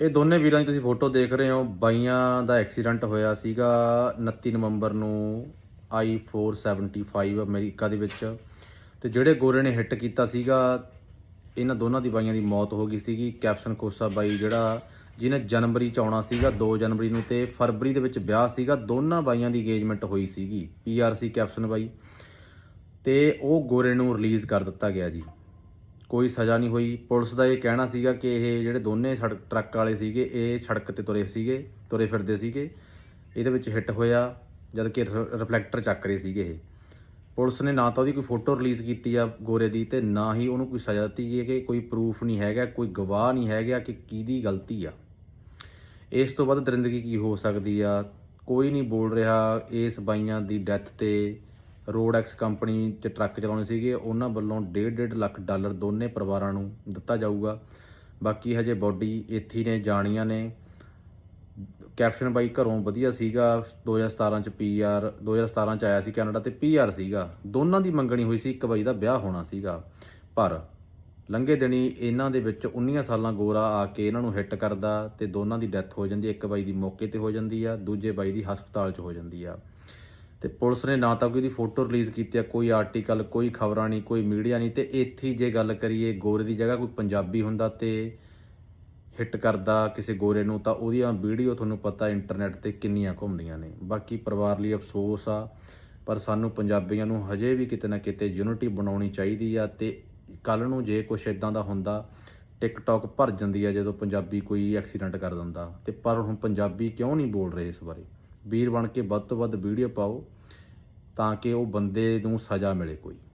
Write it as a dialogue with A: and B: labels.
A: ਇਹ ਦੋਨੇ ਵੀਰਾਂ ਦੀ ਤੁਸੀਂ ਫੋਟੋ ਦੇਖ ਰਹੇ ਹੋ। ਬਾਈਆਂ ਦਾ ਐਕਸੀਡੈਂਟ ਹੋਇਆ ਸੀਗਾ 29 ਨਵੰਬਰ ਨੂੰ i475 ਅਮਰੀਕਾ ਦੇ ਵਿੱਚ। ਤੇ ਜਿਹੜੇ ਗੋਰੇ ਨੇ ਹਿੱਟ ਕੀਤਾ ਸੀਗਾ, ਇਹਨਾਂ ਦੋਨਾਂ ਦੀ ਬਾਈਆਂ ਦੀ ਮੌਤ ਹੋ ਗਈ ਸੀਗੀ। ਕੈਪਸ਼ਨ ਕੋਸਾ ਬਾਈ ਜਿਹੜਾ ਜਿਹਨੇ ਜਨਵਰੀ ਚ ਆਉਣਾ ਸੀਗਾ 2 ਜਨਵਰੀ ਨੂੰ ਤੇ ਫਰਵਰੀ ਦੇ ਵਿੱਚ ਵਿਆਹ ਸੀਗਾ, ਦੋਨਾਂ ਬਾਈਆਂ ਦੀ ਇੰਗੇਜਮੈਂਟ ਹੋਈ ਸੀਗੀ। ਪੀਆਰਸੀ ਕੈਪਸ਼ਨ ਬਾਈ। ਤੇ ਉਹ ਗੋਰੇ ਨੂੰ ਰਿਲੀਜ਼ ਕਰ ਦਿੱਤਾ ਗਿਆ ਜੀ। ਕੋਈ ਸਜ਼ਾ ਨਹੀਂ ਹੋਈ। ਪੁਲਿਸ ਦਾ ਇਹ ਕਹਿਣਾ ਸੀਗਾ ਕਿ ਇਹ ਜਿਹੜੇ ਦੋਨੇ ਸੜਕ ਟਰੱਕ ਵਾਲੇ ਸੀਗੇ, ਇਹ ਸੜਕ ਤੇ ਤੁਰੇ ਸੀਗੇ, ਤੁਰੇ ਫਿਰਦੇ ਸੀਗੇ। ਇਹਦੇ ਵਿੱਚ ਹਿੱਟ ਹੋਇਆ, ਜਦ ਕਿ ਰਿਫਲੈਕਟਰ ਚੱਕ ਰਹੇ ਸੀਗੇ ਇਹ। ਪੁਲਿਸ ਨੇ ਨਾ ਤਾਂ ਉਹਦੀ ਕੋਈ ਫੋਟੋ ਰਿਲੀਜ਼ ਕੀਤੀ ਆ ਗੋਰੇ ਦੀ ਤੇ ਨਾ ਹੀ ਉਹਨੂੰ ਕੋਈ ਸਜ਼ਾ ਦਿੱਤੀ ਗਈ ਹੈ ਕਿ ਕੋਈ ਪ੍ਰੂਫ ਨਹੀਂ ਹੈਗਾ, ਕੋਈ ਗਵਾਹ ਨਹੀਂ ਹੈਗਾ ਕਿ ਕਿਹਦੀ ਗਲਤੀ ਆ। ਇਸ ਤੋਂ ਬਾਅਦ ਦਰਿੰਦਗੀ ਕੀ ਹੋ ਸਕਦੀ ਆ? ਕੋਈ ਨਹੀਂ ਬੋਲ ਰਿਹਾ ਇਸ ਬਾਈਆਂ ਦੀ ਡੈਥ ਤੇ। ਰੋਡ ਐਕਸ ਕੰਪਨੀ 'ਚ ਟਰੱਕ ਚਲਾਉਂਦੇ ਸੀਗੇ, ਉਹਨਾਂ ਵੱਲੋਂ 1.5 ਲੱਖ ਡਾਲਰ ਦੋਨੇ ਪਰਿਵਾਰਾਂ ਨੂੰ ਦਿੱਤਾ ਜਾਊਗਾ। ਬਾਕੀ ਹਜੇ ਬੋਡੀ ਇੱਥੇ ਨੇ, ਜਾਣੀਆਂ ਨੇ। ਕੈਪਸ਼ਨ ਬਾਈ ਘਰੋਂ ਵਧੀਆ ਸੀਗਾ 2017 ਚ ਪੀਆਰ 2017 ਚ ਆਇਆ ਸੀ ਕੈਨੇਡਾ ਤੇ ਪੀਆਰ ਸੀਗਾ। ਦੋਨਾਂ ਦੀ ਮੰਗਣੀ ਹੋਈ ਸੀ, ਇੱਕ ਬਾਈ ਦਾ ਵਿਆਹ ਹੋਣਾ ਸੀਗਾ। ਪਰ ਲੰਘੇ ਦਿਨੀ ਇਹਨਾਂ ਦੇ ਵਿੱਚ 19 ਸਾਲਾਂ ਗੋਰਾ ਆ ਕੇ ਇਹਨਾਂ ਨੂੰ ਹਿੱਟ ਕਰਦਾ ਤੇ ਦੋਨਾਂ ਦੀ ਡੈਥ ਹੋ ਜਾਂਦੀ, ਇੱਕ ਬਾਈ ਦੀ ਮੌਕੇ ਤੇ ਹੋ ਜਾਂਦੀ ਆ, ਦੂਜੇ ਬਾਈ ਦੀ ਹਸਪਤਾਲ 'ਚ ਹੋ ਜਾਂਦੀ ਆ। ਤੇ ਪੁਲਿਸ ਨੇ ਨਾ ਤਾਂ ਕੋਈ ਦੀ ਫੋਟੋ ਰਿਲੀਜ਼ ਕੀਤੀ ਆ, ਕੋਈ ਆਰਟੀਕਲ, ਕੋਈ ਖਬਰਾਂ ਨਹੀਂ, ਕੋਈ ਮੀਡੀਆ ਨਹੀਂ, ਤੇ ਇੱਥੇ ਜੇ ਗੱਲ ਕਰੀਏ ਗੋਰੇ ਦੀ ਜਗ੍ਹਾ ਕੋਈ ਪੰਜਾਬੀ ਹੁੰਦਾ ਤੇ ਹਿੱਟ ਕਰਦਾ ਕਿਸੇ ਗੋਰੇ ਨੂੰ, ਤਾਂ ਉਹਦੀਆਂ ਵੀਡੀਓ ਤੁਹਾਨੂੰ ਪਤਾ ਇੰਟਰਨੈਟ ਤੇ ਕਿੰਨੀਆਂ ਘੁੰਮਦੀਆਂ ਨੇ। ਬਾਕੀ ਪਰਿਵਾਰ ਲਈ ਅਫਸੋਸ ਆ, ਪਰ ਸਾਨੂੰ ਪੰਜਾਬੀਆਂ ਨੂੰ ਹਜੇ ਵੀ ਕਿਤੇ ਨਾ ਕਿਤੇ ਯੂਨਿਟੀ ਬਣਾਉਣੀ ਚਾਹੀਦੀ ਆ ਤੇ ਕੱਲ ਨੂੰ ਜੇ ਕੁਛ ਇਦਾਂ ਦਾ ਹੁੰਦਾ, ਟਿਕਟੌਕ ਭਰ ਜਾਂਦੀ ਆ ਜਦੋਂ ਪੰਜਾਬੀ ਕੋਈ ਐਕਸੀਡੈਂਟ ਕਰ ਦਿੰਦਾ। ਤੇ ਪਰ ਹੁਣ ਪੰਜਾਬੀ ਕਿਉਂ ਨਹੀਂ ਬੋਲ ਰਹੇ ਇਸ ਬਾਰੇ? ਵੀਰ ਬਣ ਕੇ ਵੱਧ ਤੋਂ ਵੱਧ ਵੀਡੀਓ ਪਾਓ ਤਾਂ ਕਿ ਉਹ ਬੰਦੇ ਨੂੰ ਸਜ਼ਾ ਮਿਲੇ ਕੋਈ।